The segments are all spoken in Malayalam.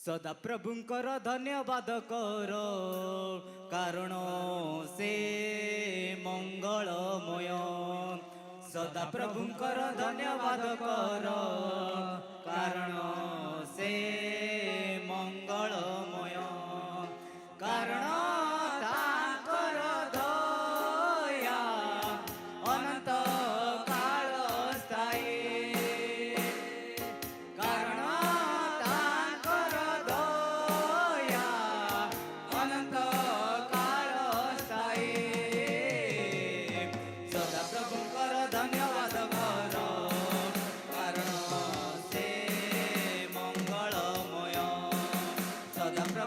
ସଦା ପ୍ରଭୁଙ୍କର ଧନ୍ୟବାଦ କର କାରଣ ସେ ମଙ୍ଗଳମୟ ସଦା ପ୍ରଭୁଙ୍କର ଧନ୍ୟବାଦ କର କାରଣ ସେ ମଙ୍ଗଳମୟ କାରଣ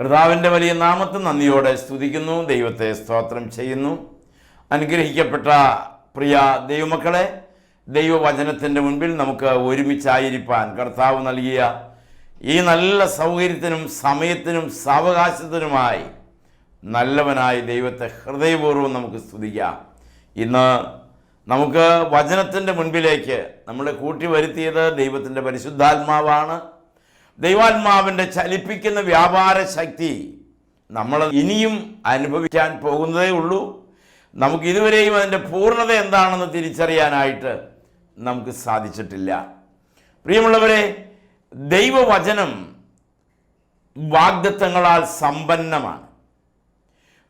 കർത്താവിന്റെ വലിയ നാമത്തെ നന്ദിയോടെ സ്തുതിക്കുന്നു ദൈവത്തെ സ്തോത്രം ചെയ്യുന്നു. അനുഗ്രഹിക്കപ്പെട്ട പ്രിയ ദൈവമക്കളെ ദൈവവചനത്തിന്റെ മുൻപിൽ നമുക്ക് ഒരുമിച്ചായിരിക്കാൻ കർത്താവ് നൽകിയ ഈ നല്ല സൗകര്യത്തിനും സമയത്തിനും സാവകാശത്തിനുമായി നല്ലവനായി ദൈവത്തെ ഹൃദയപൂർവം നമുക്ക് സ്തുതിക്കാം. ഇന്ന് നമുക്ക് വചനത്തിന്റെ മുൻപിലേക്ക് നമ്മളെ കൂട്ടി വരുത്തിയത് ദൈവത്തിന്റെ പരിശുദ്ധാത്മാവാണ്. ദൈവാത്മാവിന്റെ ചലിപ്പിക്കുന്ന വ്യാപാര ശക്തി നമ്മൾ ഇനിയും അനുഭവിക്കാൻ പോകുന്നതേ ഉള്ളൂ. നമുക്ക് ഇതുവരെയും അതിന്റെ പൂർണത എന്താണെന്ന് തിരിച്ചറിയാനായിട്ട് നമുക്ക് സാധിച്ചിട്ടില്ല. പ്രിയമുള്ളവരെ ദൈവവചനം വാഗ്ദത്തങ്ങളാൽ സമ്പന്നമാണ്.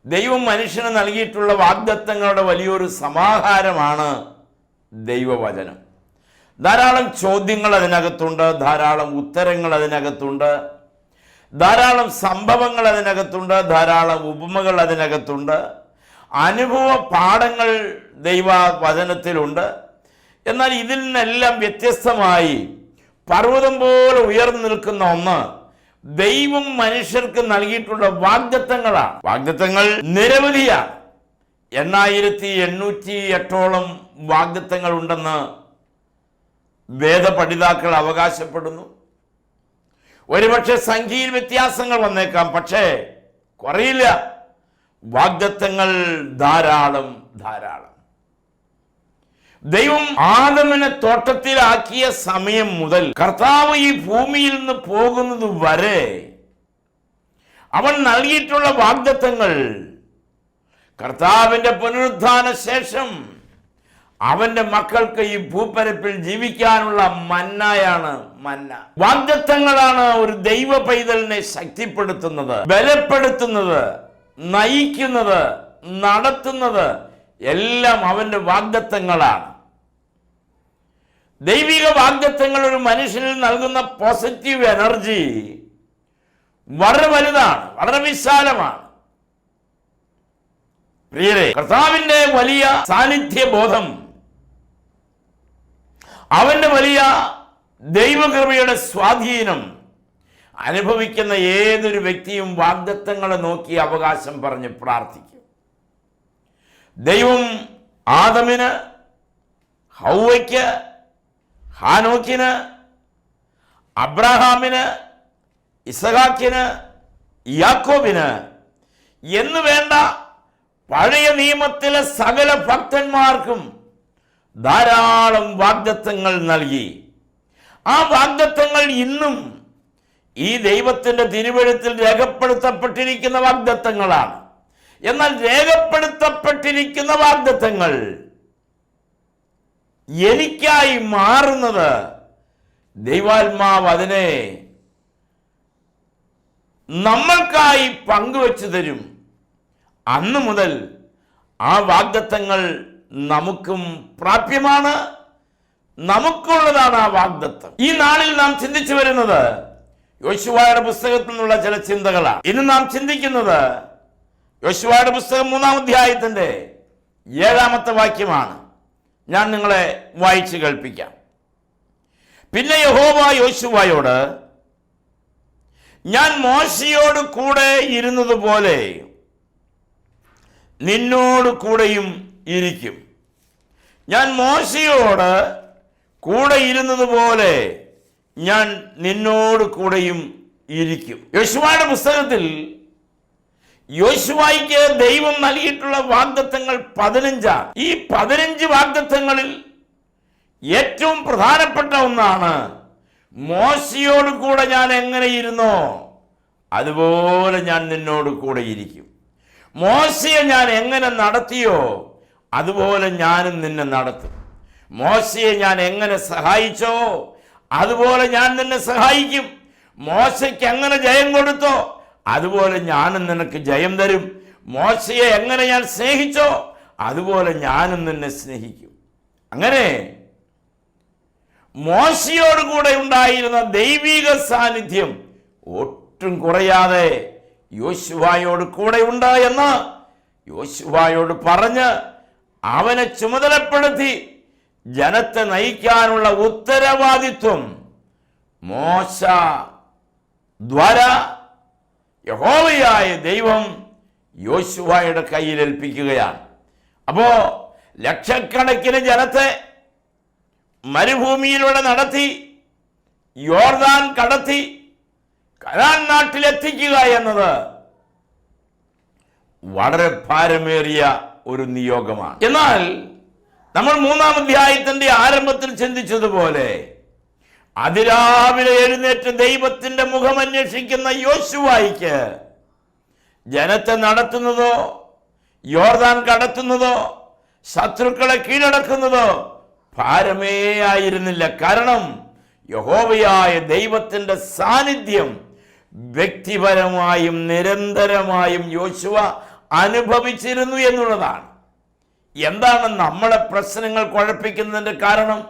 ദൈവം മനുഷ്യന് നൽകിയിട്ടുള്ള വാഗ്ദത്തങ്ങളുടെ വലിയൊരു സമാഹാരമാണ് ദൈവവചനം. ധാരാളം ചോദ്യങ്ങൾ അതിനകത്തുണ്ട് ധാരാളം ഉത്തരങ്ങൾ അതിനകത്തുണ്ട് ധാരാളം സംഭവങ്ങൾ അതിനകത്തുണ്ട് ധാരാളം ഉപമകൾ അതിനകത്തുണ്ട് അനുഭവ പാഠങ്ങൾ ദൈവവചനത്തിലുണ്ട്. എന്നാൽ ഇതിൽ നിന്നെല്ലാം വ്യത്യസ്തമായി പർവതം പോലെ ഉയർന്നു നിൽക്കുന്ന ഒന്ന് ദൈവം മനുഷ്യർക്ക് നൽകിയിട്ടുള്ള വാഗ്ദത്തങ്ങളാണ്. വാഗ്ദത്തങ്ങൾ നിരവധിയാണ്. എണ്ണായിരത്തി എണ്ണൂറ്റി എട്ടോളം വാഗ്ദത്തങ്ങൾ ഉണ്ടെന്ന് വേദപഠിതാക്കൾ അവകാശപ്പെടുന്നു. ഒരുപക്ഷെ സംഖ്യയിൽ വ്യത്യാസങ്ങൾ വന്നേക്കാം പക്ഷേ കുറയില്ല. വാഗ്ദത്തങ്ങൾ ധാരാളം ധാരാളം. ദൈവം ആദമിനെ തോട്ടത്തിലാക്കിയ സമയം മുതൽ കർത്താവ് ഈ ഭൂമിയിൽ നിന്ന് പോകുന്നത് വരെ അവൻ നൽകിയിട്ടുള്ള വാഗ്ദത്തങ്ങൾ കർത്താവിന്റെ പുനരുദ്ധാന ശേഷം അവന്റെ മക്കൾക്ക് ഈ ഭൂപ്പരപ്പിൽ ജീവിക്കാനുള്ള മന്നായാണ് മന്ന. വാഗ്ദത്തങ്ങളാണ് ഒരു ദൈവ പൈതലിനെ ശക്തിപ്പെടുത്തുന്നത് ബലപ്പെടുത്തുന്നത് നയിക്കുന്നത് നടത്തുന്നത് എല്ലാം അവന്റെ വാഗ്ദത്തങ്ങളാണ്. ദൈവിക വാഗ്ദത്തങ്ങൾ ഒരു മനുഷ്യനിൽ നൽകുന്ന പോസിറ്റീവ് എനർജി വളരെ വലുതാണ് വളരെ വിശാലമാണ്. പ്രിയരെ കർത്താവിന്റെ വലിയ സാന്നിധ്യ ബോധം അവന്റെ വലിയ ദൈവകൃപയുടെ സ്വാധീനം അനുഭവിക്കുന്ന ഏതൊരു വ്യക്തിയും വാഗ്ദത്തങ്ങളെ നോക്കി അവകാശം പറഞ്ഞ് പ്രാർത്ഥിക്കും. ദൈവം ആദമിന് ഹൗവയ്ക്ക് ഹാനോക്കിന് അബ്രഹാമിന് ഇസഹാക്കിന് യാക്കോബിന് എന്ന് വേണ്ട പഴയ നിയമത്തിലെ സകല ഭക്തന്മാർക്കും ധാരാളം വാഗ്ദത്വങ്ങൾ നൽകി. ആ വാഗ്ദത്വങ്ങൾ ഇന്നും ഈ ദൈവത്തിന്റെ തിരുവഴുത്തിൽ രേഖപ്പെടുത്തപ്പെട്ടിരിക്കുന്ന വാഗ്ദത്വങ്ങളാണ് എന്നാൽ രേഖപ്പെടുത്തപ്പെട്ടിരിക്കുന്ന വാഗ്ദത്വങ്ങൾ എനിക്കായി മാറുന്നത് ദൈവാത്മാവ് അതിനെ നമ്മൾക്കായി പങ്കുവച്ചു തരും. അന്നു മുതൽ ആ വാഗ്ദത്തങ്ങൾ നമുക്കും പ്രാപ്യമാണ്. നമുക്കുള്ളതാണ് ആ വാഗ്ദത്തം. ഈ നാളിൽ നാം ചിന്തിച്ചു വരുന്നത് യോശുവായുടെ പുസ്തകത്തിൽ നിന്നുള്ള ചില ചിന്തകളാണ്. ഇന്ന് നാം ചിന്തിക്കുന്നത് യോശുവായുടെ പുസ്തകം മൂന്നാം അധ്യായത്തിന്റെ ഏഴാമത്തെ വാക്യമാണ്. ഞാൻ നിങ്ങളെ വായിച്ചു കേൾപ്പിക്കാം. പിന്നെ യഹോവ യോശുവായോട് ഞാൻ മോശയോട് കൂടെ ഇരുന്നതുപോലെ നിന്നോട് കൂടെയും ഇരിക്കും. ഞാൻ മോശയോട് കൂടെ ഇരുന്നത് പോലെ ഞാൻ നിന്നോട് കൂടെയും ഇരിക്കും. യോശുവയുടെ പുസ്തകത്തിൽ യോശുവായിക്ക് ദൈവം നൽകിയിട്ടുള്ള വാഗ്ദത്തങ്ങൾ പതിനഞ്ചാണ്. ഈ പതിനഞ്ച് വാഗ്ദത്തങ്ങളിൽ ഏറ്റവും പ്രധാനപ്പെട്ട ഒന്നാണ് മോശയോട് കൂടെ ഞാൻ എങ്ങനെ ഇരുന്നോ അതുപോലെ ഞാൻ നിന്നോട് കൂടെ ഇരിക്കും. മോശയെ ഞാൻ എങ്ങനെ നടത്തിയോ അതുപോലെ ഞാനും നിന്നെ നടത്തും. മോശയെ ഞാൻ എങ്ങനെ സഹായിച്ചോ അതുപോലെ ഞാൻ നിന്നെ സഹായിക്കും. മോശയ്ക്ക് എങ്ങനെ ജയം കൊടുത്തോ അതുപോലെ ഞാനും നിനക്ക് ജയം തരും. മോശയെ എങ്ങനെ ഞാൻ സ്നേഹിച്ചോ അതുപോലെ ഞാനും നിന്നെ സ്നേഹിക്കും. അങ്ങനെ മോശയോട് കൂടെ ഉണ്ടായിരുന്ന ദൈവിക സാന്നിധ്യം ഒട്ടും കുറയാതെ യോശുവായോട് കൂടെ ഉണ്ട് എന്ന് യോശുവായോട് പറഞ്ഞ് അവനെ ചുമതലപ്പെടുത്തി ജനത്തെ നയിക്കാനുള്ള ഉത്തരവാദിത്വം മോശ ദ്വാര. യഹോവയായ ദൈവം യോശുവായുടെ കയ്യിൽ ഏൽപ്പിക്കുകയാണ്. അപ്പോ ലക്ഷക്കണക്കിന് ജനത്തെ മരുഭൂമിയിലൂടെ നടത്തി യോർദാൻ കടത്തി കരാൻ നാട്ടിലെത്തിക്കുക എന്നത് വളരെ ഭാരമേറിയ ഒരു നിയോഗമാണ്. എന്നാൽ നമ്മൾ മൂന്നാം അധ്യായത്തിന്റെ ആരംഭത്തിൽ ചിന്തിച്ചതുപോലെ അതിരാവിലെ എഴുന്നേറ്റ് ദൈവത്തിന്റെ മുഖം അന്വേഷിക്കുന്ന യോശുവായിക്ക് ജനത്തെ നടത്തുന്നതോ യോർദാൻ കടത്തുന്നതോ ശത്രുക്കളെ കീഴടക്കുന്നതോ ഭാരമേ ആയിരുന്നില്ല. കാരണം യഹോവയായ ദൈവത്തിന്റെ സാന്നിധ്യം വ്യക്തിപരമായും നിരന്തരമായും യോശുവ അനുഭവിച്ചിരുന്നു എന്നുള്ളതാണ്. എന്താണ് നമ്മളെ പ്രശ്നങ്ങൾ കുഴപ്പിക്കുന്നതിന്റെ കാരണം?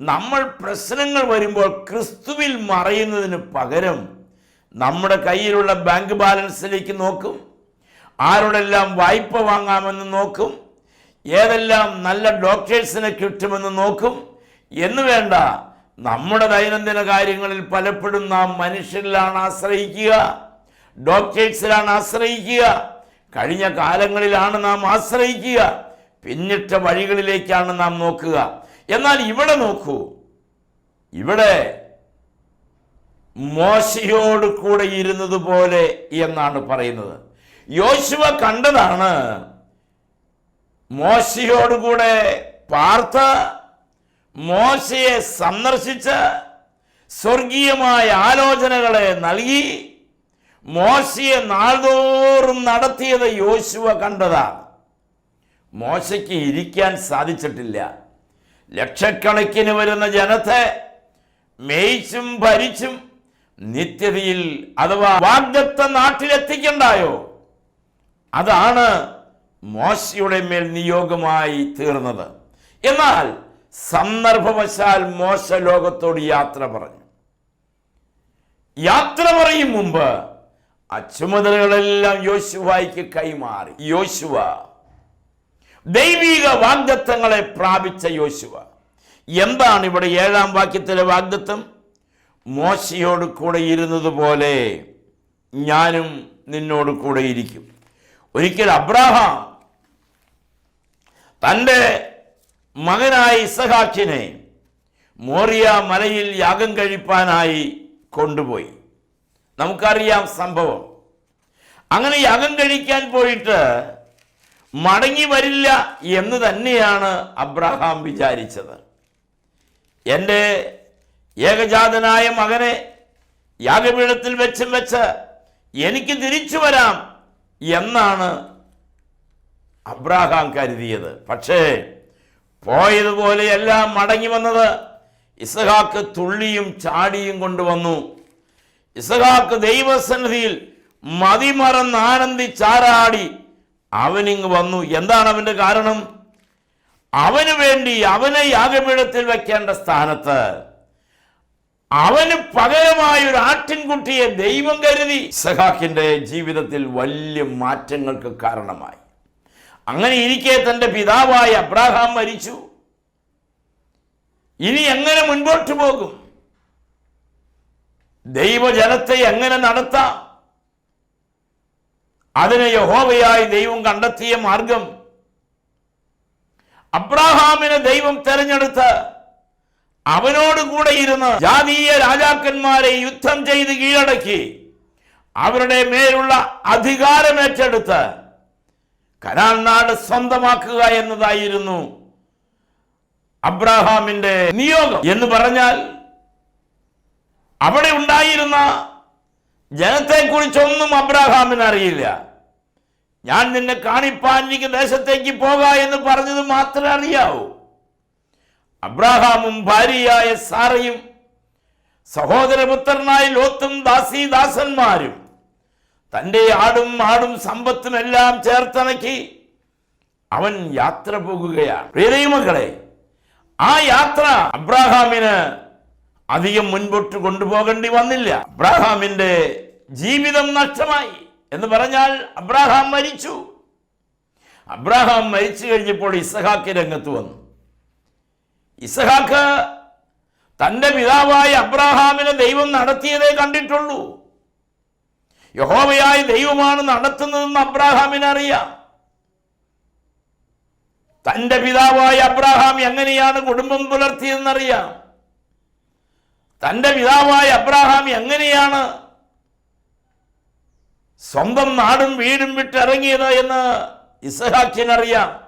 നമ്മൾ പ്രശ്നങ്ങൾ വരുമ്പോൾ ക്രിസ്തുവിൽ മറയുന്നതിന് പകരം നമ്മുടെ കയ്യിലുള്ള ബാങ്ക് ബാലൻസിലേക്ക് നോക്കും. ആരോടെല്ലാം വായ്പ വാങ്ങാമെന്ന് നോക്കും. ഏതെല്ലാം നല്ല ഡോക്ടേഴ്സിനെ കിട്ടുമെന്ന് നോക്കും. എന്ന് വേണ്ട നമ്മുടെ ദൈനംദിന കാര്യങ്ങളിൽ പലപ്പോഴും നാം മനുഷ്യരിലാണ് ആശ്രയിക്കുക. ഡോക്ടേഴ്സിലാണ് ആശ്രയിക്കുക. കഴിഞ്ഞ കാലങ്ങളിലാണ് നാം ആശ്രയിക്കുക. പിന്നിട്ട വഴികളിലേക്കാണ് നാം നോക്കുക. എന്നാൽ ഇവിടെ നോക്കൂ. ഇവിടെ മോശയോട് കൂടെ ഇരുന്നത് പോലെ എന്നാണ് പറയുന്നത്. യോശുവ കണ്ടതാണ് മോശയോടുകൂടെ പാർത്ത മോശയെ സന്ദർശിച്ച് സ്വർഗീയമായ ആലോചനകളെ നൽകി. മോശയെ നാൾതോറും നടത്തിയത് യോശുവ കണ്ടതാണ് മോശയ്ക്ക് ഇരിക്കാൻ സാധിച്ചിട്ടില്ല. ലക്ഷക്കണക്കിന് വരുന്ന ജനത്തെ മേയിച്ചും ഭരിച്ചും നിത്യതയിൽ അഥവാ വാഗ്ദത്ത നാട്ടിലെത്തിക്കണ്ടായോ? അതാണ് മോശയുടെ മേൽ നിയോഗമായി തീർന്നത്. എന്നാൽ സന്ദർഭവശാൽ മോശ ലോകത്തോട് യാത്ര പറഞ്ഞു. യാത്ര പറയും മുമ്പ് ആ ചുമതലകളെല്ലാം യോശുവായിക്ക് കൈമാറി. യോശുവ. ദൈവിക വാഗ്ദത്തങ്ങളെ പ്രാപിച്ച യോശുവ. എന്താണ് ഇവിടെ ഏഴാം വാക്യത്തിലെ വാഗ്ദത്തം? മോശയോട് കൂടെ ഇരുന്നത് പോലെ ഞാനും നിന്നോട് കൂടെ ഇരിക്കും. ഒരിക്കൽ അബ്രാഹാം തന്റെ മകനായ ഇസഹാക്കിനെ മോറിയ മലയിൽ യാഗം കഴിപ്പാനായി കൊണ്ടുപോയി. നമുക്കറിയാം സംഭവം. അങ്ങനെ യാഗം കഴിക്കാൻ പോയിട്ട് മടങ്ങി വരില്ല എന്ന് തന്നെയാണ് അബ്രഹാം വിചാരിച്ചത്. എന്റെ ഏകജാതനായ മകനെ യാഗപീഠത്തിൽ വെച്ചും വെച്ച് എനിക്ക് തിരിച്ചു വരാം എന്നാണ് അബ്രാഹാം കരുതിയത്. പക്ഷേ പോയതുപോലെയല്ല മടങ്ങി വന്നത്. ഇസഹാക്ക് തുള്ളിയും ചാടിയും കൊണ്ടുവന്നു. ഇസഹാക്ക് ദൈവസന്നിധിയിൽ മതിമറന്ന് ആനന്ദിച്ചാരാടി അവനിങ് വന്നു. എന്താണ് അവന്റെ കാരണം? അവന് വേണ്ടി അവനെ യാഗപീഠത്തിൽ വയ്ക്കേണ്ട സ്ഥാനത്ത്. അവന് പകരമായ ഒരു ആട്ടിൻകുട്ടിയെ ദൈവം കരുതി. സഹാക്കിന്റെ ജീവിതത്തിൽ വലിയ മാറ്റങ്ങൾക്ക് കാരണമായി. അങ്ങനെ ഇരിക്കെ തന്റെ പിതാവായ അബ്രാഹാം മരിച്ചു. ഇനി എങ്ങനെ മുൻപോട്ട് പോകും? ദൈവജനത്തെ എങ്ങനെ നടത്താം? അതിന് യഹോവയായി ദൈവം കണ്ടെത്തിയ മാർഗം. അബ്രാഹാമിനെ ദൈവം തെരഞ്ഞെടുത്ത് അവനോട് കൂടെ ഇരുന്ന് ജാതീയ രാജാക്കന്മാരെ യുദ്ധം ചെയ്ത് കീഴടക്കി അവരുടെ മേലുള്ള അധികാരം ഏറ്റെടുത്ത് കനാൻ നാട് സ്വന്തമാക്കുക എന്നതായിരുന്നു അബ്രാഹാമിന്റെ നിയോഗം എന്ന് പറഞ്ഞാൽ അവിടെ ഉണ്ടായിരുന്ന ജനത്തെക്കുറിച്ചൊന്നും അബ്രഹാമിന് അറിയില്ല. ഞാൻ നിന്നെ കാണിപ്പാൻ എനിക്ക് ദേശത്തേക്ക് പോക എന്ന് പറഞ്ഞത് മാത്രമേ അറിയാവൂ. അബ്രാഹാമും ഭാര്യയായ സാറയും സഹോദരപുത്രനായ ലോത്തും ദാസി ദാസന്മാരും തന്റെ ആടും ആടും സമ്പത്തും എല്ലാം ചേർത്തണക്കി അവൻ യാത്ര പോകുകയാണ്. പ്രിയദൈവമക്കളെ ആ യാത്ര അബ്രാഹാമിന് അധികം മുൻപോട്ട് കൊണ്ടുപോകേണ്ടി വന്നില്ല. അബ്രാഹാമിന്റെ ജീവിതം നഷ്ടമായി എന്ന് പറഞ്ഞാൽ അബ്രാഹാം മരിച്ചു. അബ്രാഹാം മരിച്ചു കഴിഞ്ഞപ്പോൾ ഇസഹാക്ക് രംഗത്ത് വന്നു. ഇസഹാക്ക് തന്റെ പിതാവായ അബ്രാഹാമിനെ ദൈവം നടത്തിയതേ കണ്ടിട്ടുള്ളൂ. യഹോവയായ ദൈവമാണ് നടത്തുന്നതെന്ന് അബ്രാഹാമിന് അറിയാം തന്റെ പിതാവായ അബ്രാഹാം എങ്ങനെയാണ് കുടുംബം പുലർത്തിയതെന്നറിയാം തന്റെ പിതാവായ അബ്രാഹാം എങ്ങനെയാണ് സ്വന്തം നാടും വീടും വിട്ടിറങ്ങിയത് എന്ന് ഇസഹാക്കിനറിയാം.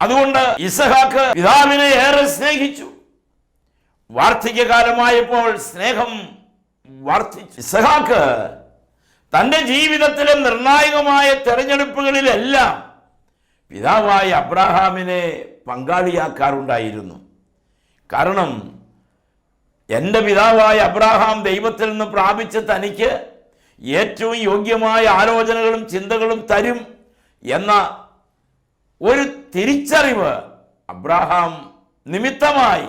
അതുകൊണ്ട് ഇസഹാക്ക് പിതാവിനെ ഏറെ സ്നേഹിച്ചു. വാർദ്ധക്യകാലമായപ്പോൾ സ്നേഹം വർദ്ധിച്ചു. ഇസഹാക്ക് തന്റെ ജീവിതത്തിലെ നിർണായകമായ തെരഞ്ഞെടുപ്പുകളിലെല്ലാം പിതാവായ അബ്രാഹാമിനെ പങ്കാളിയാക്കാറുണ്ടായിരുന്നു. കാരണം എന്റെ പിതാവായ അബ്രാഹാം ദൈവത്തിൽ നിന്ന് പ്രാപിച്ച തനിക്ക് ഏറ്റവും യോഗ്യമായ ആലോചനകളും ചിന്തകളും തരും എന്ന ഒരു തിരിച്ചറിവ് അബ്രാഹാം നിമിത്തമായി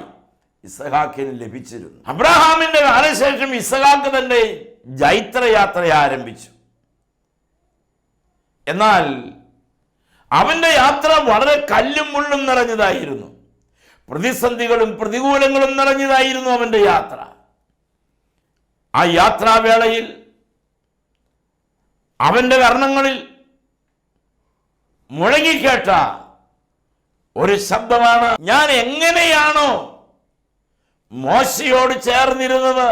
ഇസഹാക്കിന് ലഭിച്ചിരുന്നു. അബ്രാഹാമിന്റെ കാലശേഷം ഇസഹാക്ക് തന്റെ ജൈത്രയാത്ര ആരംഭിച്ചു. എന്നാൽ അവന്റെ യാത്ര വളരെ കല്ലും മുള്ളും നിറഞ്ഞതായിരുന്നു. പ്രതിസന്ധികളും പ്രതികൂലങ്ങളും നിറഞ്ഞതായിരുന്നു അവന്റെ യാത്ര. ആ യാത്രാവേളയിൽ അവന്റെ കർണങ്ങളിൽ മുഴങ്ങിക്കേട്ട ഒരു ശബ്ദമാണ് ഞാൻ എങ്ങനെയാണോ മോശയോട് ചേർന്നിരുന്നത്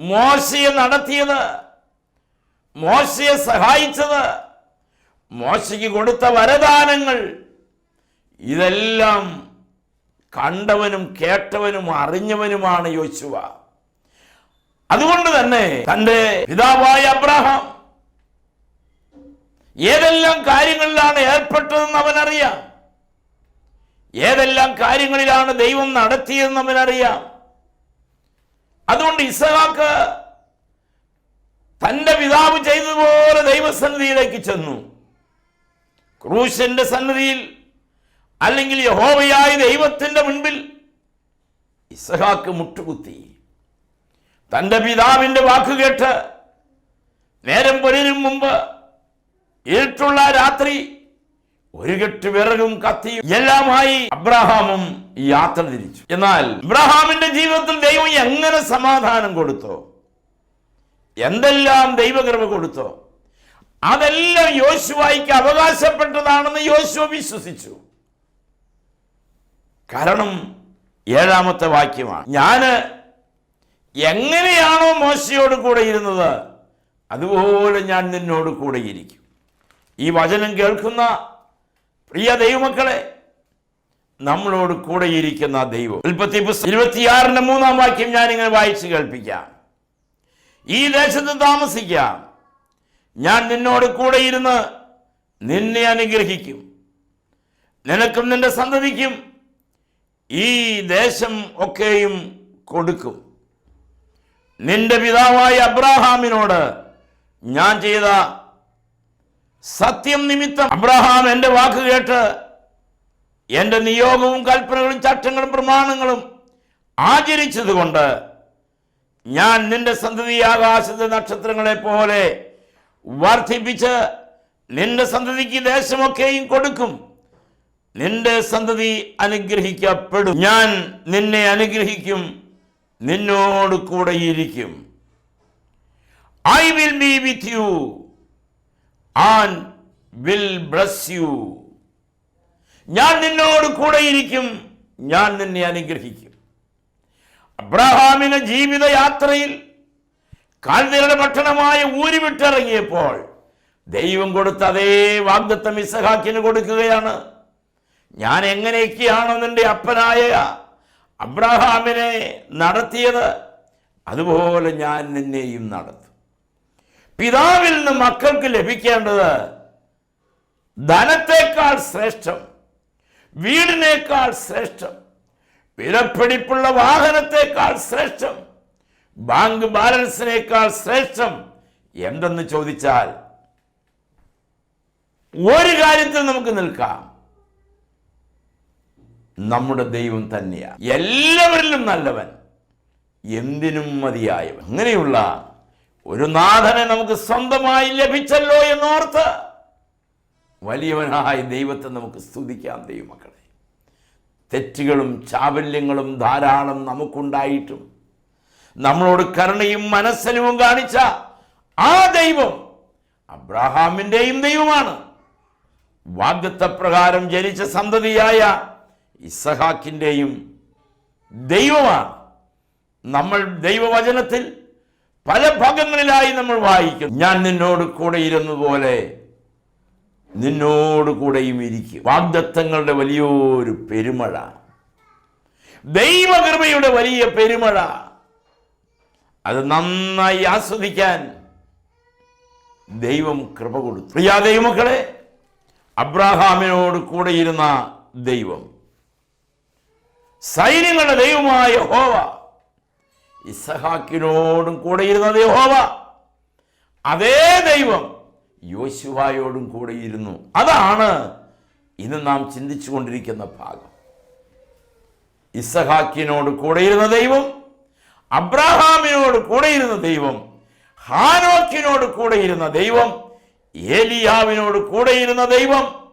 മോശയെ നടത്തിയത് മോശയെ സഹായിച്ചത് മോശയ്ക്ക് കൊടുത്ത വരദാനങ്ങൾ ഇതെല്ലാം കണ്ടവനും കേട്ടവനും അറിഞ്ഞവനുമാണ് യോശുവ. അതുകൊണ്ട് തന്നെ തന്റെ പിതാവായ അബ്രഹാം ഏതെല്ലാം കാര്യങ്ങളിലാണ് ഏർപ്പെട്ടതെന്ന് അവനറിയാം. ഏതെല്ലാം കാര്യങ്ങളിലാണ് ദൈവം നടത്തിയതെന്ന് അവനറിയാം. അതുകൊണ്ട് ഇസഹാക്ക് തന്റെ പിതാവ് ചെയ്തതുപോലെ ദൈവസന്നിധിയിലേക്ക് ചെന്നു. ക്രൂശന്റെ സന്നിധിയിൽ അല്ലെങ്കിൽ യഹോവയായ ദൈവത്തിന്റെ മുൻപിൽ ഇസഹാക്ക് മുട്ടുകുത്തി. തന്റെ പിതാവിന്റെ വാക്കുകേട്ട് നേരം പൊരിനും മുമ്പ് ഇരുട്ടുള്ള രാത്രി ഒരു കെട്ട് വിറകും കത്തിയും എല്ലാമായി അബ്രഹാമും യാത്ര തിരിച്ചു. എന്നാൽ അബ്രഹാമിന്റെ ജീവിതത്തിൽ ദൈവം എങ്ങനെ സമാധാനം കൊടുത്തോ? എന്തെല്ലാം ദൈവകൃപ കൊടുത്തോ? അതെല്ലാം യോശുവായിക്ക് അവകാശപ്പെട്ടതാണെന്ന് യോശുവ വിശ്വസിച്ചു. കാരണം ഏഴാമത്തെ വാക്യമാണ്. ഞാൻ എങ്ങനെയാണോ മോശയോട് കൂടെ ഇരുന്നത് അതുപോലെ ഞാൻ നിന്നോട് കൂടെ ഇരിക്കും. ഈ വചനം കേൾക്കുന്ന പ്രിയ ദൈവമക്കളെ നമ്മളോട് കൂടെ ഇരിക്കുന്ന ദൈവം. ഉൽപ്പത്തി പുസ്തകം ഇരുപത്തിയാറിന്റെ മൂന്നാം വാക്യം ഞാൻ ഇങ്ങനെ വായിച്ച് കേൾപ്പിക്കാം. ഈ ദേശത്ത് താമസിക്കാം. ഞാൻ നിന്നോട് കൂടെ ഇരുന്ന് നിന്നെ അനുഗ്രഹിക്കും. നിനക്കും നിന്റെ സന്തതിക്കും ഈ ദേശം ഒക്കെയും കൊടുക്കും. നിന്റെ പിതാവായ അബ്രാഹാമിനോട് ഞാൻ ചെയ്ത സത്യം നിമിത്തം അബ്രഹാം എന്റെ വാക്ക് കേട്ട് എന്റെ നിയോഗവും കൽപ്പനകളും ചട്ടങ്ങളും പ്രമാണങ്ങളും ആചരിച്ചതുകൊണ്ട് ഞാൻ നിന്റെ സന്തതി ആകാശത്തെ നക്ഷത്രങ്ങളെ പോലെ വർദ്ധിപ്പിച്ച് നിന്റെ സന്തതിക്ക് ദേശമൊക്കെയും കൊടുക്കും. നിന്റെ സന്തതി അനുഗ്രഹിക്കപ്പെടും. ഞാൻ നിന്നെ അനുഗ്രഹിക്കും. നിന്നോട് കൂടെ ഇരിക്കും. I will be with you and will bless you ഞാൻ നിന്നോട് കൂടെ ഇരിക്കും. ഞാൻ നിന്നെ അനുഗ്രഹിക്കും. അബ്രഹാമിന് ജീവിതയാത്രയിൽ കാൽതയുടെ പട്ടണമായ ഊരി വിട്ടിറങ്ങിയപ്പോൾ ദൈവം കൊടുത്ത അതേ വാഗ്ദത്തം ഇസഹാക്കിന് കൊടുക്കുകയാണ്. ഞാൻ എങ്ങനെയൊക്കെയാണോ നിന്റെ അപ്പനായ അബ്രഹാമിനെ നടത്തിയത് അതുപോലെ ഞാൻ നിന്നെയും നടത്തും. പിതാവിൽ നിന്ന് മക്കൾക്ക് ലഭിക്കേണ്ടത് ധനത്തേക്കാൾ ശ്രേഷ്ഠം വീടിനേക്കാൾ ശ്രേഷ്ഠം വിലപ്പിടിപ്പുള്ള വാഹനത്തേക്കാൾ ശ്രേഷ്ഠം ബാങ്ക് ബാലൻസിനേക്കാൾ ശ്രേഷ്ഠം എന്തെന്ന് ചോദിച്ചാൽ ഒരു കാര്യത്തിൽ നമുക്ക് നിൽക്കാം. നമ്മുടെ ദൈവം തന്നെയാണ് എല്ലാവരിലും നല്ലവൻ. എന്തിനും മതിയായവൻ. അങ്ങനെയുള്ള ഒരു നാഥനെ നമുക്ക് സ്വന്തമായി ലഭിച്ചല്ലോ എന്നോർത്ത് വലിയവനായ ദൈവത്തെ നമുക്ക് സ്തുതിക്കാം ദൈവമക്കളെ. തെറ്റുകളും ചാബല്യങ്ങളും ധാരാളം നമുക്കുണ്ടായിട്ടും നമ്മളോട് കരുണയും മനസ്സലിവും കാണിച്ച ആ ദൈവം അബ്രഹാമിന്റെയും ദൈവമാണ്. വാഗ്ദത്തപ്രകാരം ജനിച്ച സന്തതിയായ ഇസഹാക്കിന്റെയും ദൈവമാണ്. നമ്മൾ ദൈവവചനത്തിൽ പല ഭാഗങ്ങളിലായി നമ്മൾ വായിക്കും. ഞാൻ നിന്നോട് കൂടെ ഇരുന്നതുപോലെ നിന്നോട് കൂടെയും ഇരിക്കും. വാഗ്ദത്തങ്ങളുടെ വലിയൊരു പെരുമഴ. ദൈവകൃപയുടെ വലിയ പെരുമഴ. അത് നന്നായി ആസ്വദിക്കാൻ ദൈവം കൃപ കൊടുത്തു. പ്രിയാ ദൈവമക്കളെ അബ്രാഹാമിനോട് കൂടെ ഇരുന്ന ദൈവം സൈന്യങ്ങളുടെ ദൈവമായ ഹോവ ഇസഹാക്കിനോടും കൂടെ ഇരുന്നത് യഹോവ. അതേ ദൈവം യോശുവായോടും കൂടെ ഇരുന്നു. അതാണ് ഇന്ന് നാം ചിന്തിച്ചു കൊണ്ടിരിക്കുന്ന ഭാഗം. ഇസഹാക്കിനോട് കൂടെ ഇരുന്ന ദൈവം അബ്രഹാമിനോട് കൂടെ ഇരുന്ന ദൈവം ഹാനോക്കിനോട് കൂടെ ഇരുന്ന ദൈവം ഏലിയാവിനോട് കൂടെ ഇരുന്ന ദൈവം.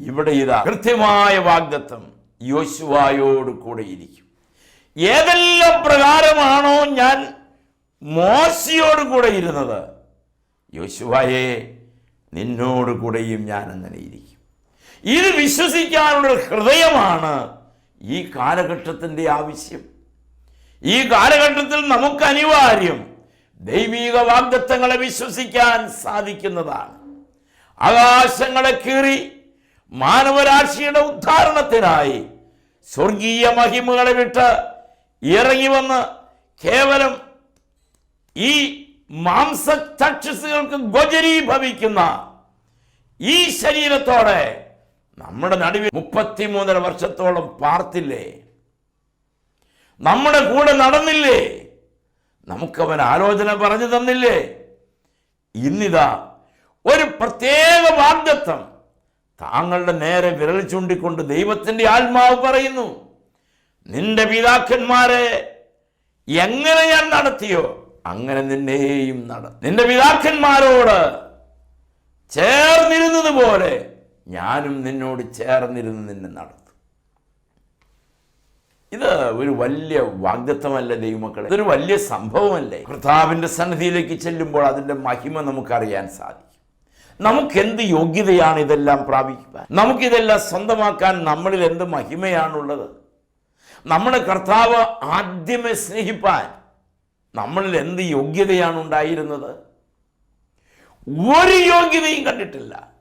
ഇവിടെ ഇതാ കൃത്യമായ വാഗ്ദത്തം. യോശുവായോട് കൂടെ ഇരിക്കും. ഏതെല്ലാം പ്രകാരമാണോ ഞാൻ മോശയോട് കൂടെ ഇരുന്നത് യോശുവായെ നിന്നോട് കൂടെയും ഞാൻ അങ്ങനെ ഇരിക്കും. ഇത് വിശ്വസിക്കാനുള്ള ഹൃദയമാണ് ഈ കാലഘട്ടത്തിന്റെ ആവശ്യം. ഈ കാലഘട്ടത്തിൽ നമുക്ക് അനിവാര്യം ദൈവീക വാഗ്ദത്തങ്ങളെ വിശ്വസിക്കാൻ സാധിക്കുന്നതാണ്. ആകാശങ്ങളെ കീറി മാനവരാശിയുടെ ഉദ്ധാരണത്തിനായി സ്വർഗീയ മഹിമകളെ വിട്ട് ഇറങ്ങി വന്ന് കേവലം ഈ മാംസ ചക്ഷസുകൾക്ക് ഗോചരീഭവിക്കുന്ന ഈ ശരീരത്തോടെ നമ്മുടെ നടുവിൽ മുപ്പത്തിമൂന്നര വർഷത്തോളം പാർത്തില്ലേ? നമ്മുടെ കൂടെ നടന്നില്ലേ? നമുക്കവൻ ആലോചന പറഞ്ഞു തന്നില്ലേ? ഇന്നിതാ ഒരു പ്രത്യേക വാഗ്ദത്തം താങ്കളുടെ നേരെ വിരൽ ചൂണ്ടിക്കൊണ്ട് ദൈവത്തിന്റെ ആത്മാവ് പറയുന്നു നിന്റെ പിതാക്കന്മാരെ എങ്ങനെ ഞാൻ നടത്തിയോ അങ്ങനെ നിന്നെയും നട നിന്റെ പിതാക്കന്മാരോട് ചേർന്നിരുന്നത് പോലെ ഞാനും നിന്നോട് ചേർന്നിരുന്ന് നിന്നെ നടത്തും. ഇത് ഒരു വലിയ വാഗ്ദത്വമല്ല ദൈവമക്കളെ? ഇതൊരു വലിയ സംഭവമല്ലേ? കർത്താവിന്റെ സന്നിധിയിലേക്ക് ചെല്ലുമ്പോൾ അതിന്റെ മഹിമ നമുക്കറിയാൻ സാധിക്കും. നമുക്ക് എന്ത് യോഗ്യതയാണ് ഇതെല്ലാം പ്രാപിക്കുവാൻ? നമുക്കിതെല്ലാം സ്വന്തമാക്കാൻ നമ്മളിൽ എന്ത് മഹിമയാണുള്ളത്? നമ്മുടെ കർത്താവ് ആദ്യമേ സ്നേഹിപ്പാൻ നമ്മളിൽ എന്ത് യോഗ്യതയാണ് ഉണ്ടായിരുന്നത് ഒരു യോഗ്യതയും കണ്ടിട്ടില്ല.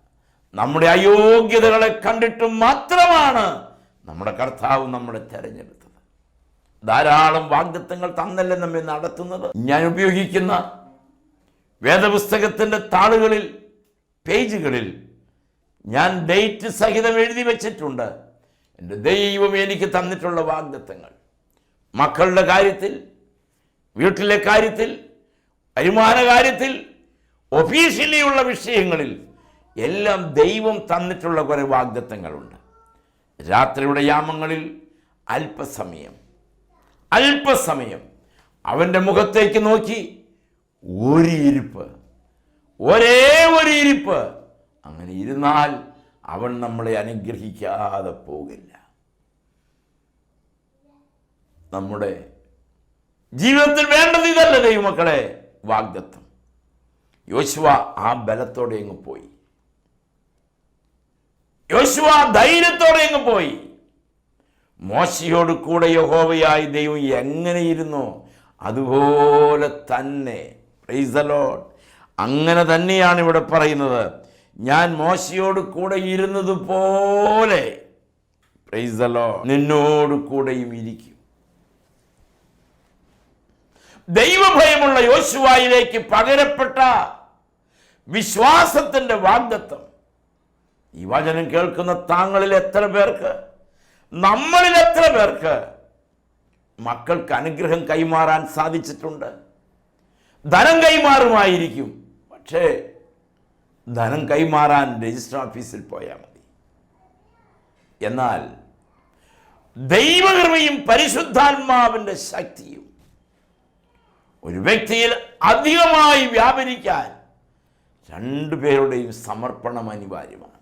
നമ്മുടെ അയോഗ്യതകളെ കണ്ടിട്ട് മാത്രമാണ് നമ്മുടെ കർത്താവ് നമ്മളെ തിരഞ്ഞെടുത്തത്. ധാരാളം വാഗ്ദത്തങ്ങൾ തന്നല്ലേ നമ്മെ നടത്തുന്നത്? ഞാൻ ഉപയോഗിക്കുന്ന വേദപുസ്തകത്തിന്റെ താളുകളിൽ പേജുകളിൽ ഞാൻ ഡേറ്റ് സഹിതം എഴുതി വച്ചിട്ടുണ്ട്. എന്റെ ദൈവം എനിക്ക് തന്നിട്ടുള്ള വാഗ്ദത്തങ്ങൾ. മക്കളുടെ കാര്യത്തിൽ വീട്ടിലെ കാര്യത്തിൽ വരുമാന കാര്യത്തിൽ ഒഫീഷ്യലിയുള്ള വിഷയങ്ങളിൽ എല്ലാം ദൈവം തന്നിട്ടുള്ള കുറേ വാഗ്ദത്തങ്ങളുണ്ട്. രാത്രിയുടെ യാമങ്ങളിൽ അല്പസമയം അല്പസമയം അവന്റെ മുഖത്തേക്ക് നോക്കി ഒരു ഇരിപ്പ് ഒരേ ഒരു ഇരിപ്പ്. അങ്ങനെ ഇരുന്നാൽ അവൻ നമ്മളെ അനുഗ്രഹിക്കാതെ പോകില്ല. നമ്മുടെ ജീവിതത്തിൽ വേണ്ടത് ഇതല്ല ദൈവമക്കളെ? വാഗ്ദത്വം യോശുവ ആ ബലത്തോടെ അങ്ങ് പോയി. യോശുവ ധൈര്യത്തോടെ അങ്ങ് പോയി. മോശയോട് കൂടെ യഹോവയായി ദൈവം എങ്ങനെ ഇരുന്നോ? അതുപോലെ തന്നെ. പ്രൈസലോട്ട്. അങ്ങനെ തന്നെയാണ് ഇവിടെ പറയുന്നത്. ഞാൻ മോശയോട് കൂടെ ഇരുന്നത് പോലെ. Praise the Lord. നിന്നോട് കൂടെയും ഇരിക്കും. ദൈവഭയമുള്ള യോശുവായിലേക്ക് പകരപ്പെട്ട വിശ്വാസത്തിന്റെ വാഗ്ദത്വം ഈ വചനം കേൾക്കുന്ന താങ്കളിൽ എത്ര പേർക്ക്? നമ്മളിൽ എത്ര പേർക്ക് മക്കൾക്ക് അനുഗ്രഹം കൈമാറാൻ സാധിച്ചിട്ടുണ്ട്? ധനം കൈമാറുമായിരിക്കും. പക്ഷേ ധനം കൈമാറാൻ രജിസ്റ്റർ ഓഫീസിൽ പോയാൽ മതി. എന്നാൽ ദൈവകൃപയും പരിശുദ്ധാത്മാവിന്റെ ശക്തിയും ഒരു വ്യക്തിയിൽ അധികമായി വ്യാപരിക്കാൻ രണ്ടുപേരുടെയും സമർപ്പണം അനിവാര്യമാണ്.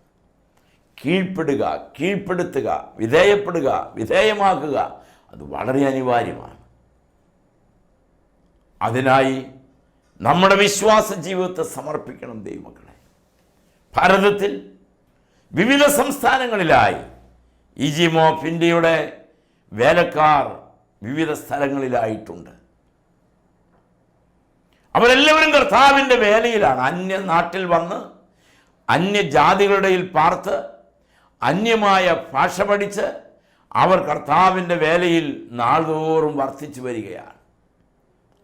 കീഴ്പ്പെടുക കീഴ്പ്പെടുത്തുക വിധേയപ്പെടുക വിധേയമാക്കുക അത് വളരെ അനിവാര്യമാണ്. അതിനായി നമ്മുടെ വിശ്വാസ ജീവിതത്തെ സമർപ്പിക്കണം ദൈവമക്കളെ. ഭാരതത്തിൽ വിവിധ സംസ്ഥാനങ്ങളിലായി ഇ ജി ഓഫ് ഇന്ത്യയുടെ വേലക്കാർ വിവിധ സ്ഥലങ്ങളിലായിട്ടുണ്ട്. അവരെല്ലാവരും കർത്താവിന്റെ വേലയിലാണ്. അന്യ നാട്ടിൽ വന്ന് അന്യജാതികളുടെയിൽ പാർത്ത് അന്യമായ ഭാഷ പഠിച്ച് അവർ കർത്താവിന്റെ വേലയിൽ നാൾതോറും വർദ്ധിച്ചു വരികയാണ്.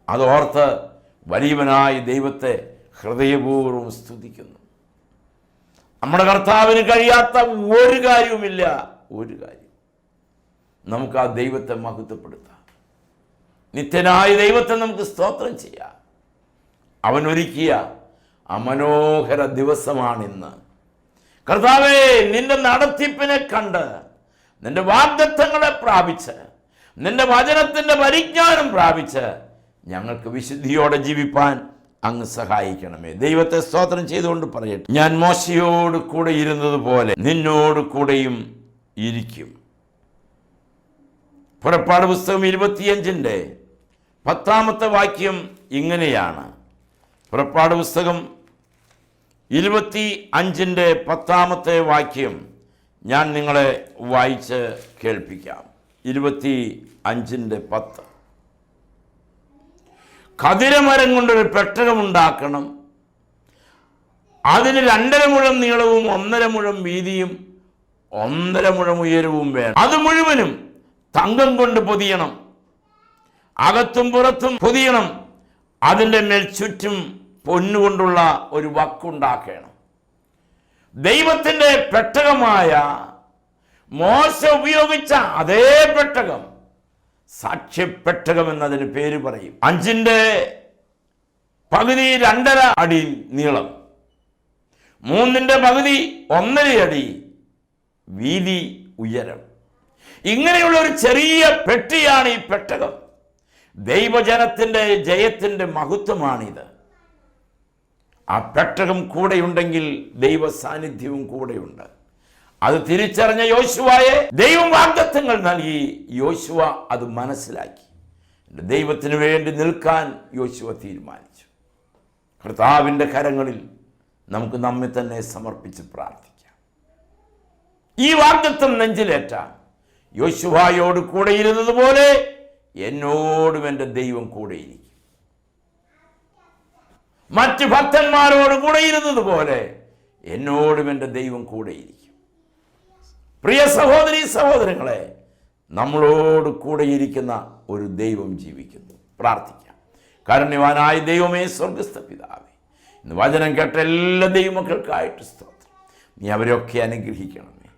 അതോർത്ത് വലിയവനായ ദൈവത്തെ ഹൃദയപൂർവം സ്തുതിക്കുന്നു. നമ്മുടെ കർത്താവിന് കഴിയാത്ത ഒരു കാര്യവുമില്ല. ഒരു കാര്യം. നമുക്ക് ആ ദൈവത്തെ മഹത്വപ്പെടുത്താം. നിത്യനായ ദൈവത്തെ നമുക്ക് സ്തോത്രം ചെയ്യാം. അവൻ ഒരുക്കിയ അമനോഹര മനോഹര ദിവസമാണിന്ന്. കർത്താവേ നിന്റെ നടത്തിപ്പിനെ കണ്ട് നിന്റെ വാഗ്ദത്വങ്ങളെ പ്രാപിച്ച് നിന്റെ വചനത്തിന്റെ പരിജ്ഞാനം പ്രാപിച്ച് ഞങ്ങൾക്ക് വിശുദ്ധിയോടെ ജീവിപ്പാൻ അങ്ങ് സഹായിക്കണമേ. ദൈവത്തെ സ്തോത്രം ചെയ്തുകൊണ്ട് പറയട്ടെ. ഞാൻ മോശയോട് കൂടെ ഇരുന്നതുപോലെ നിന്നോട് കൂടെയും ഇരിക്കും. പുറപ്പാട് പുസ്തകം ഇരുപത്തിയഞ്ചിന്റെ പത്താമത്തെ വാക്യം ഇങ്ങനെയാണ്. പുറപ്പാട് പുസ്തകം ഇരുപത്തി അഞ്ചിന്റെ പത്താമത്തെ വാക്യം ഞാൻ നിങ്ങളെ വായിച്ച് കേൾപ്പിക്കാം. ഇരുപത്തി അഞ്ചിന്റെ പത്ത്. കതിരമരം കൊണ്ടൊരു പെട്ടകമുണ്ടാക്കണം അതിന് രണ്ടര മുഴം നീളവും ഒന്നര മുഴം വീതിയും ഒന്നര മുഴം ഉയരവും വേണം. അത് മുഴുവനും തങ്കം കൊണ്ട് പൊതിയണം. അകത്തും പുറത്തും പൊതിയണം. അതിന്റെ മേൽ ചുറ്റും പൊന്നുകൊണ്ടുള്ള ഒരു വക്കുണ്ടാക്കണം. ദൈവത്തിന്റെ പെട്ടകമായ മോശ ഉപയോഗിച്ച അതേ പെട്ടകം സാക്ഷ്യപ്പെട്ടകം എന്നതിന് പേര് പറയും. അഞ്ചിന്റെ പകുതി രണ്ടര അടി നീളം. മൂന്നിന്റെ പകുതി ഒന്നര അടി വീതി ഉയരം. ഇങ്ങനെയുള്ള ഒരു ചെറിയ പെട്ടിയാണ് ഈ പെട്ടകം. ദൈവജനത്തിന്റെ ജയത്തിന്റെ മഹത്വമാണിത്. ആ പെട്ടകം കൂടെയുണ്ടെങ്കിൽ ദൈവ സാന്നിധ്യവും കൂടെയുണ്ട്. അത് തിരിച്ചറിഞ്ഞ യോശുവായെ ദൈവം വാഗ്ദത്വങ്ങൾ നൽകി. യോശുവ അത് മനസ്സിലാക്കി. ദൈവത്തിനു വേണ്ടി നിൽക്കാൻ യോശുവ തീരുമാനിച്ചു. കർത്താവിന്റെ കരങ്ങളിൽ നമുക്ക് നമ്മെ തന്നെ സമർപ്പിച്ച് പ്രാർത്ഥിക്കാം. ഈ വാഗ്ദത്വം നെഞ്ചിലേറ്റ യോശുവായോട് കൂടെ ഇരുന്നത് പോലെ എന്നോടും എന്റെ ദൈവം കൂടെയിരിക്കും മറ്റ് ഭക്തന്മാരോട് കൂടെ ഇരുന്നത് പോലെ എന്നോടും എന്റെ ദൈവം കൂടെയിരിക്കും പ്രിയ സഹോദരി സഹോദരങ്ങളെ നമ്മളോട് കൂടെയിരിക്കുന്ന ഒരു ദൈവം ജീവിക്കുന്നു. പ്രാർത്ഥിക്കാം. കാരുണ്യവാനായ ദൈവമേ സ്വർഗസ്ഥ പിതാവേ ഇന്ന് വചനം കേട്ട എല്ലാ ദൈവമക്കൾക്കായിട്ട് സ്തോത്രം. നീ അവരെയൊക്കെ അനുഗ്രഹിക്കണമേ.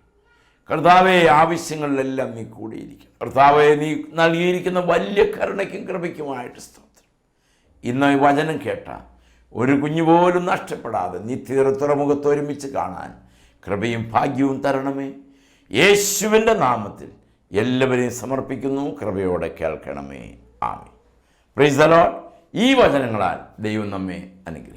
കർത്താവേ ആവശ്യങ്ങളിലെല്ലാം നീ കൂടിയിരിക്കണം കർത്താവെ നീ നൽകിയിരിക്കുന്ന വലിയ കരുണയ്ക്കും കൃപയ്ക്കുമായിട്ട് സ്തോത്രം. ഇന്ന് ഈ വചനം കേട്ട ഒരു കുഞ്ഞു പോലും നഷ്ടപ്പെടാതെ നീ തീർത്തുറമുഖത്ത് ഒരുമിച്ച് കാണാൻ കൃപയും ഭാഗ്യവും തരണമേ. യേശുവിന്റെ നാമത്തിൽ എല്ലാവരെയും സമർപ്പിക്കുന്നു. കൃപയോടെ കേൾക്കണമേ. ആമി പ്രൈസ് ദ ലോർഡ് ഈ വചനങ്ങളാൽ ദൈവം നമ്മെ അനുഗ്രഹിക്കും.